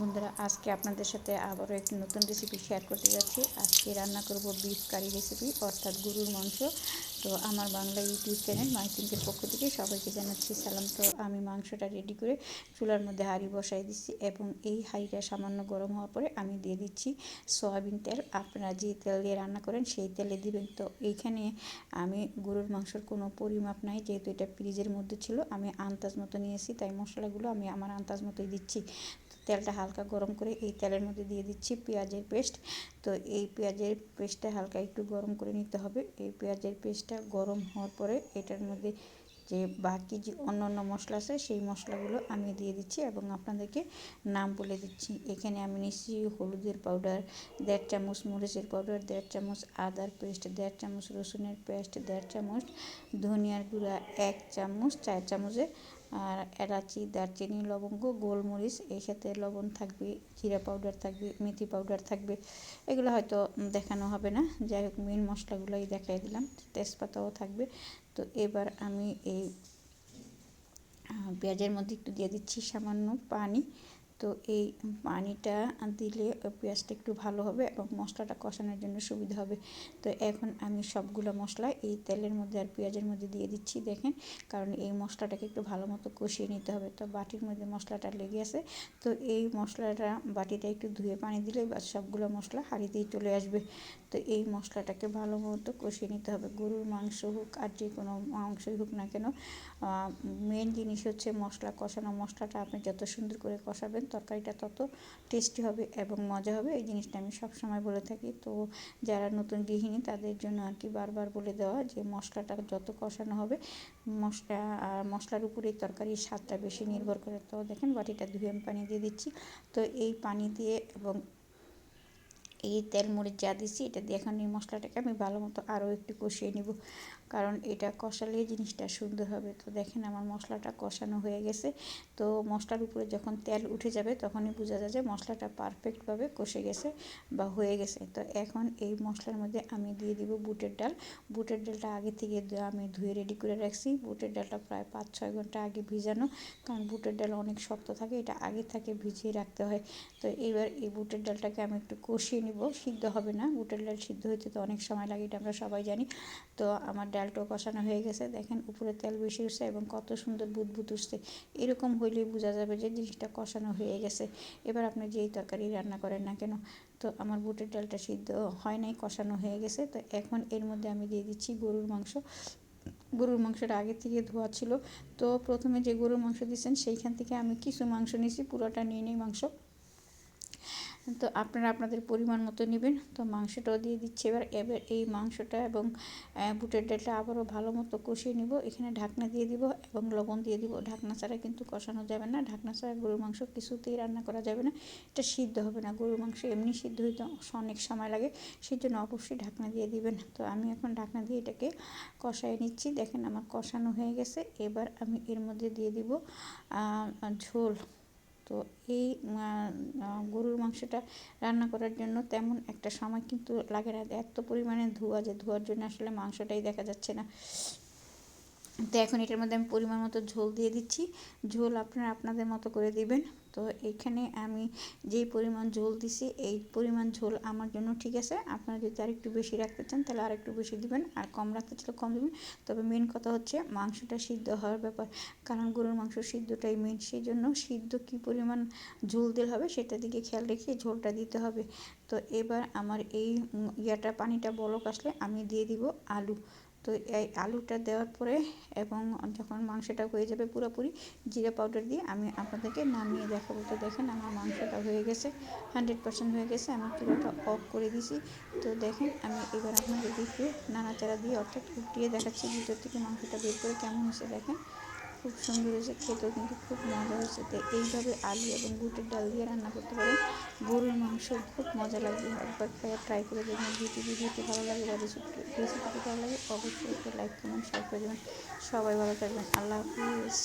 বন্ধুরা, আজকে আপনাদের সাথে আবারও একটি নতুন রেসিপি শেয়ার করতে যাচ্ছি। আজকে রান্না করব বিফ কারি রেসিপি অর্থাৎ গরুর মাংস। তো আমার বাংলা ইউটিউব চ্যানেল মাইকিংকের পক্ষ থেকে সবাইকে জানাচ্ছি সালাম। তো আমি মাংসটা রেডি করে চুলার মধ্যে হাঁড়ি বসাই দিচ্ছি এবং এই হাঁড়িটা সামান্য গরম হওয়ার পরে আমি দিয়ে দিচ্ছি সয়াবিন তেল। আপনারা যে তেল দিয়ে রান্না করেন সেই তেলে দিবেন। তো এইখানে আমি গরুর মাংসর কোনো পরিমাপ নাই, যেহেতু এটা ফ্রিজের মধ্যে ছিল, আমি আন্দাজ মতো নিয়েছি, তাই মশলাগুলো আমি আমার আন্দাজ মতোই দিচ্ছি। তেলটা হালকা গরম করে এই তেলের মধ্যে দিয়ে দিচ্ছি পেঁয়াজের পেস্ট। তো এই পেঁয়াজের পেস্টটা হালকা একটু গরম করে নিতে হবে। এই পেঁয়াজের পেস্টটা গরম হওয়ার পরে এটার মধ্যে যে বাকি যে অন্য অন্য মশলা আছে, সেই মশলাগুলো আমি দিয়ে দিচ্ছি এবং আপনাদেরকে নাম বলে দিচ্ছি। এখানে আমি নিচ্ছি হলুদের পাউডার দেড় চামচ মরিচের পাউডার দেড় চামচ আদার পেস্ট দেড় চামচ রসুনের পেস্ট দেড় চামচ ধনিয়ার গুঁড়া, এক চামচ, চার চামচের আর এলাচি, দারচিনি, লবঙ্গ, গোলমরিচ, এই সাথে লবণ থাকবে, জিরা পাউডার থাকবে, মেথি পাউডার থাকবে। এগুলো হয়তো দেখানো হবে না। যাই হোক মেন মশলাগুলোই দেখাই দিলাম। তেজপাতাও থাকবে। তো এবার আমি এই পেঁয়াজের মধ্যে একটু দিয়ে দিচ্ছি সামান্য পানি। তো এই পানিটা দিলে পেঁয়াজটা একটু ভালো হবে এবং মশলাটা কষানোর জন্য সুবিধা হবে। তো এখন আমি সবগুলো মশলা এই তেলের মধ্যে আর পেঁয়াজের মধ্যে দিয়ে দিচ্ছি, দেখেন। কারণ এই মশলাটাকে একটু ভালো মতো কষিয়ে নিতে হবে। তো বাটির মধ্যে মশলাটা লেগে আছে। তো এই মশলাটা, বাটিটা একটু ধুয়ে পানি দিলে বা সবগুলো মশলা হাঁড়িতেই চলে আসবে। তো এই মশলাটাকে ভালো মতো কষিয়ে নিতে হবে। গরুর মাংস হোক আর যে কোনো মাংসই হোক না কেন মেন জিনিস হচ্ছে মশলা কষানো। মশলাটা আপনি যত সুন্দর করে কষাবেন তরকারিটা তত টেস্টি হবে এবং মজা হবে। এই জিনিসটা আমি সবসময় বলে থাকি। তো যারা নতুন গৃহিণী, তাদের জন্য আর কি বারবার বলে দেওয়া যে মশলাটা যত কষানো হবে, মশলা আর মশলার উপরেই তরকারির স্বাদটা বেশি নির্ভর করে। তো দেখেন বাটিটা ধুয়ে আমি পানি দিয়ে দিচ্ছি। তো এই পানি দিয়ে এবং এই তেল মরিচ যা দিচ্ছি, এটা দিয়ে এখন এই মশলাটাকে আমি ভালো মতো আরও একটু কষিয়ে নিব। কারণ এটা কষালে জিনিসটা সুন্দর হবে। তো দেখেন আমার মশলাটা কষানো হয়ে গেছে। তো মশলার উপরে যখন তেল উঠে যাবে তখনই বোঝা যায় যে মশলাটা পারফেক্টভাবে কষে গেছে বা হয়ে গেছে। তো এখন এই মশলার মধ্যে আমি দিয়ে দিব বুটের ডাল। বুটের ডালটা আগে থেকে আমি ধুয়ে রেডি করে রাখছি। বুটের ডালটা প্রায় পাঁচ ছয় ঘণ্টা আগে ভিজানো। কারণ বুটের ডাল অনেক শক্ত থাকে, এটা আগে থেকে ভিজিয়ে রাখতে হয়। তো এবার এই বুটের ডালটাকে আমি একটু কষিয়ে নিব। সিদ্ধ হবে না। বুটের ডাল সিদ্ধ হইতে তো অনেক সময় লাগে, এটা আমরা সবাই জানি। তো আমার ডালটাও কষানো হয়ে গেছে। দেখেন উপরে তেল বেশি উঠছে এবং কত সুন্দর বুদবুদ উঠছে। এরকম হইলেই বোঝা যাবে যে জিনিসটা কষানো হয়ে গেছে। এবার আপনি যেই তরকারি রান্না করেন না কেন, তো আমার বুটের ডালটা সিদ্ধ হয় নাই, কষানো হয়ে গেছে। তো এখন এর মধ্যে আমি দিয়ে দিচ্ছি গরুর মাংস। গরুর মাংসটা আগে থেকে ধোয়া ছিল। তো প্রথমে যে গরুর মাংস দিচ্ছেন, সেইখান থেকে আমি কিছু মাংস নিয়েছি, পুরোটা নিয়ে নিই মাংস। তো আপনারা আপনাদের পরিমাণ মতো নেবেন। তো মাংসটাও দিয়ে দিচ্ছি এবার। এবার এই মাংসটা এবং বুটের ডালটা আবারও ভালো মতো কষিয়ে নিব। এখানে ঢাকনা দিয়ে দিব এবং লবণ দিয়ে দিব। ঢাকনা ছাড়া কিন্তু কষানো যাবে না। ঢাকনা ছাড়া গরুর মাংস কিছুতেই রান্না করা যাবে না। এটা সিদ্ধ হবে না। গরুর মাংস এমনি সিদ্ধ হইতে অনেক সময় লাগে। সেই জন্য অবশ্যই ঢাকনা দিয়ে দিবেন। তো আমি এখন ঢাকনা দিয়ে এটাকে কষাই নিচ্ছি। দেখেন আমার কষানো হয়ে গেছে। এবার আমি এর মধ্যে দিয়ে দিব ঝোল। তো এই গরুর মাংসটা রান্না করার জন্য তেমন একটা সময় কিন্তু লাগে না। এত পরিমাণে ধোয়া যে ধোয়ার জন্য আসলে মাংসটাই দেখা যাচ্ছে না। তো এখন এটার মধ্যে আমি পরিমাণ মতো ঝোল দিয়ে দিচ্ছি। ঝোল আপনারা আপনাদের মতো করে দিবেন। তো এখানে আমি যেই পরিমাণ ঝোল দিছি, এই পরিমাণ ঝোল আমার জন্য ঠিক আছে। আপনারা যদি আর একটু বেশি রাখতে চান, তাহলে আর একটু বেশি দিবেন। আর কম রাখতে চাইলে কম দেবেন। তবে মেন কথা হচ্ছে মাংসটা সিদ্ধ হওয়ার ব্যাপার। কারণ গরুর মাংস সিদ্ধটাই মেন সেই জন্য সিদ্ধ কী পরিমাণ ঝোল দিলে হবে সেটা দিকে খেয়াল রেখে ঝোলটা দিতে হবে। তো এবার আমার এই ইয়াটা, পানিটা বলক আসলে আমি দিয়ে দিব আলু। তো এই আলুটা দেওয়ার পরে এবং যখন মাংসটা হয়ে যাবে পুরোপুরি জিরা পাউডার দিয়ে আমি আপনাদেরকে নামিয়ে দেখাবো। তো দেখেন আমার মাংসটা হয়ে গেছে, হান্ড্রেড পার্সেন্ট হয়ে গেছে, আমি পুরোটা অফ করে দিছি তো দেখেন আমি এবার আপনাদের দিকে নাড়াচাড়া দিয়ে অর্থাৎ উঠিয়ে দেখাচ্ছি ভিতর থেকে মাংসটা বের করে কেমন হয়েছে দেখেন। খুব সুন্দর হয়েছে, খেতেও কিন্তু খুব মজা হয়েছে। তো এইভাবে আলু এবং গুটের ডাল দিয়ে রান্না করতে পারেন। গরুর মাংস খুব মজা লাগবে, একবার খাইয়ে ট্রাই করে দেখবেন। ভিডিও ভিডিওটি ভালো লাগে, বা রেসিপি রেসিপিটি ভালো লাগে, অবশ্যই একটু লাইক কমেন্ট শেয়ার করে দেবেন। সবাই ভালো থাকবেন। আল্লাহ হাফিজ।